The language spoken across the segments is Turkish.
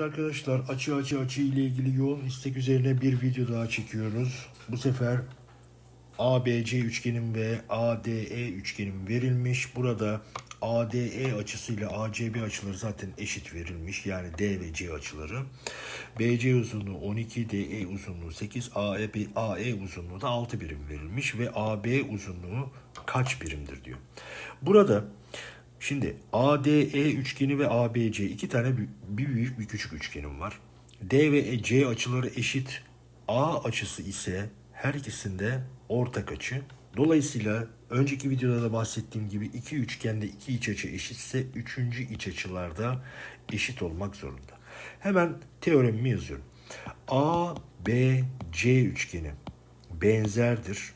Arkadaşlar açı açı açı ile ilgili yoğun istek üzerine bir video daha çekiyoruz. Bu sefer ABC üçgenim ve ADE üçgenim verilmiş. Burada ADE açısıyla ACB açıları zaten eşit verilmiş. Yani D ve C açıları. BC uzunluğu 12, DE uzunluğu 8, AE, AE uzunluğu da 6 birim verilmiş ve AB uzunluğu kaç birimdir diyor. Burada Şimdi ADE üçgeni ve ABC iki tane bir büyük bir küçük üçgenim var. D ve C açıları eşit. A açısı ise her ikisinde ortak açı. Dolayısıyla önceki videoda da bahsettiğim gibi iki üçgende iki iç açı eşitse üçüncü iç açılarda eşit olmak zorunda. Hemen teoremimi yazıyorum. A, B, C üçgeni benzerdir.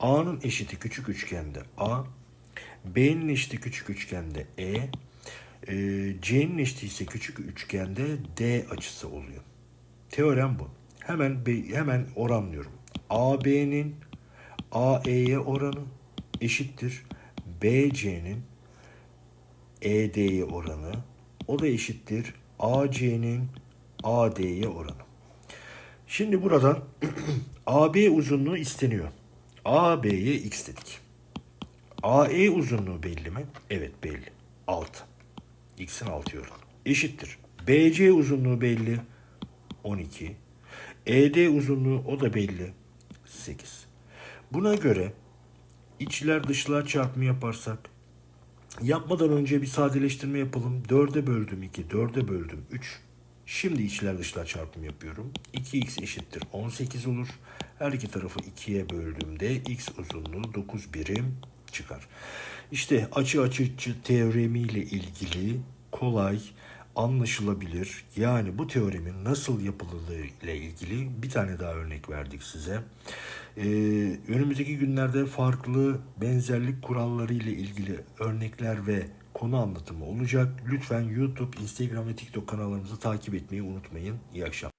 A'nın eşiti küçük üçgende A, B'nin eşiti küçük üçgende E, e C'nin eşiti ise küçük üçgende D açısı oluyor. Teorem bu. Hemen hemen oranlıyorum. AB'nin AE'ye oranı eşittir. BC'nin ED'ye oranı o da eşittir. AC'nin AD'ye oranı. Şimdi buradan AB uzunluğu isteniyor. AB'ye x dedik. AE uzunluğu belli mi? Evet belli. 6. X'in 6 oranı. Eşittir. BC uzunluğu belli. 12. ED uzunluğu o da belli. 8. Buna göre içler dışlar çarpımı yaparsak yapmadan önce bir sadeleştirme yapalım. 4'e böldüm 2, 4'e böldüm 3. Şimdi içler dışlar çarpımı yapıyorum. 2x eşittir 18 olur. Her iki tarafı 2'ye böldüğümde x uzunluğu 9 birim çıkar. İşte açı açı açı teoremiyle ilgili kolay, anlaşılabilir. Yani bu teoremin nasıl yapıldığı ile ilgili bir tane daha örnek verdik size. Ee, önümüzdeki günlerde farklı benzerlik kuralları ile ilgili örnekler ve konu anlatımı olacak. Lütfen YouTube, Instagram ve TikTok kanallarımızı takip etmeyi unutmayın. İyi akşamlar.